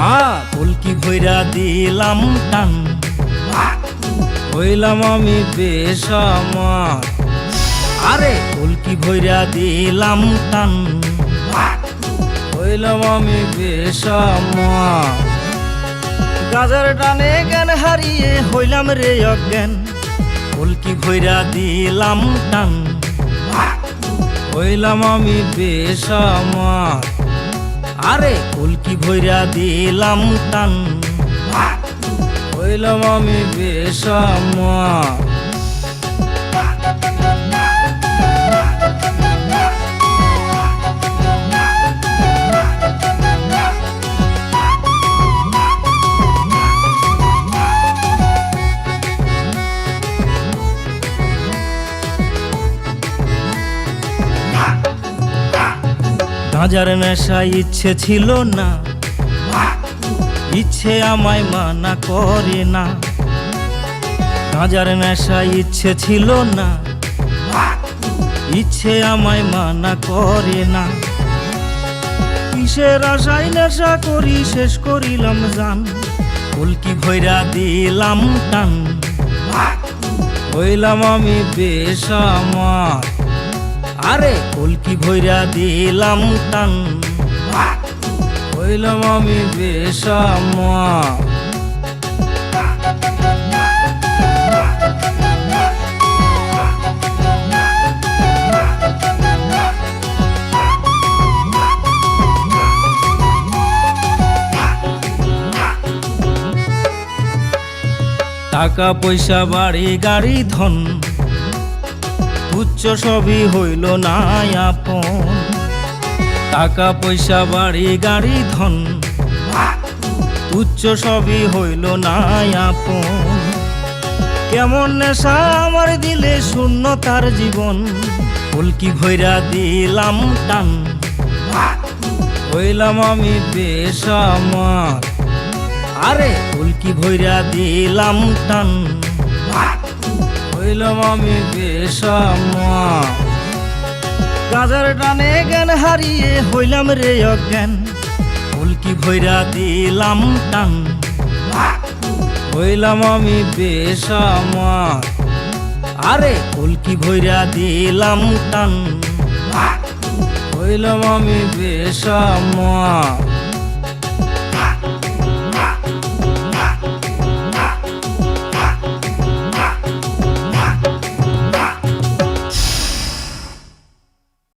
কলকি ভৈরা দিলাম টান। হইলাম আমি বেশ আমার আরে কলকি ভৈরা দিলাম টান। হইলাম আমি বেশ আমার গাজার টানে জ্ঞান হারিয়ে হইলাম রে অজ্ঞান। কলকি ভৈরা দিলাম টান। হইলাম আমি বেশ আমার আরে কলকি ভৈরা দিলাম টান। হইলাম আমি বেশ গাঁজার নেশা ইচ্ছে ছিল না। ইচ্ছে আমায় মানা করে না। গাঁজার নেশা ইচ্ছে ছিল না। ইচ্ছে আমায় মানা করে না। কিসের আশায় নেশা করি, শেষ করিলাম জান। ফুলকি ভৈরা দিলাম টান। হইলাম আমি বেশ আমার কলকি ভৈরা দিলাম টান। হইলাম আমি বেশ আমার টাকা পয়সা বাড়ি গাড়ি ধন। উচ্চ সবই হইল না আপন। টাকা, পয়সা, বাড়ি, গাড়ি, ধন, উচ্চ সবই হইল না আপন। কেমন নেশা আমার দিলে শূন্য তার জীবন। ফুলকি ভৈরা দিলাম টান। হইলাম আমি বেশ আমার। আরে ফুলকি ভৈরা দিলাম টান। হইলাম আমি আমার গাজার টানে জ্ঞান হারিয়ে হইলাম রে অজ্ঞান। ফুলকি ভৈরা দিলাম টান। হইলাম আমি বেশ আমার আরে ফুলকি ভৈরা দিলাম টান। হইলাম আমি বেশ আমার